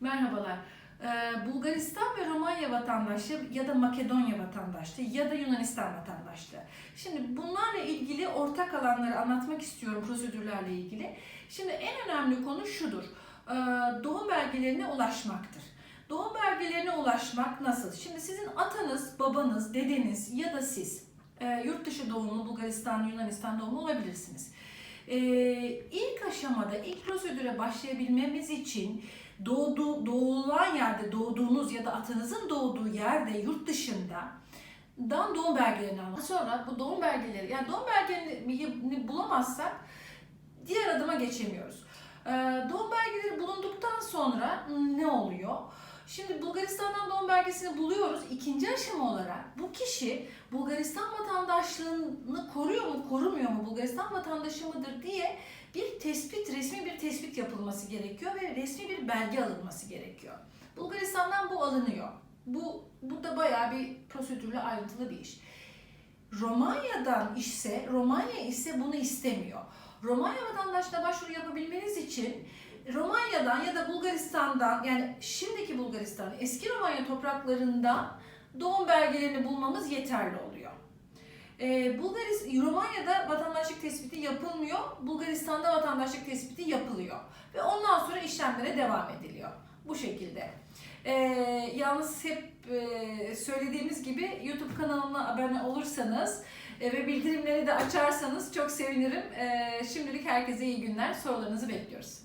Merhabalar. Ee, Bulgaristan ve Romanya vatandaşı ya da Makedonya vatandaşlığı ya da Yunanistan vatandaşlığı. Şimdi bunlarla ilgili ortak alanları anlatmak istiyorum prosedürlerle ilgili. Şimdi en önemli konu şudur. Ee, Doğum belgelerine ulaşmaktır. Doğum belgelerine ulaşmak nasıl? Şimdi sizin atanız, babanız, dedeniz ya da siz e, yurt dışı doğumlu Bulgaristan, Yunanistan doğumlu olabilirsiniz. Ee, ilk aşamada, ilk prosedüre başlayabilmemiz için doğdu, doğulan yerde, doğduğunuz ya da atanızın doğduğu yerde, yurt dışında dan doğum belgelerini almak. Sonra bu doğum belgeleri, yani doğum belgelerini bulamazsak diğer adıma geçemiyoruz. Ee, doğum belgeleri bulunduktan sonra ne oluyor? Şimdi Bulgaristan'dan doğum belgesini buluyoruz. İkinci aşama olarak bu kişi Bulgaristan vatandaşlığını koruyor mu, korumuyor mu, Bulgaristan vatandaşı mıdır diye bir tespit, resmi bir tespit yapılması gerekiyor ve resmi bir belge alınması gerekiyor. Bulgaristan'dan bu alınıyor. Bu burada bayağı bir prosedürle ayrıntılı bir iş. Romanya'dan ise, Romanya ise bunu istemiyor. Romanya vatandaşlığına başvuru yapabilmeniz için Romanya'dan ya da Bulgaristan'dan yani şimdiki Bulgaristan, eski Romanya topraklarından doğum belgelerini bulmamız yeterli oluyor. Ee, Bulgaris Romanya'da vatandaşlık tespiti yapılmıyor, Bulgaristan'da vatandaşlık tespiti yapılıyor ve ondan sonra işlemlere devam ediliyor. Bu şekilde. Ee, yalnız hep e, söylediğimiz gibi YouTube kanalına abone olursanız e, ve bildirimleri de açarsanız çok sevinirim. E, şimdilik herkese iyi günler. Sorularınızı bekliyoruz.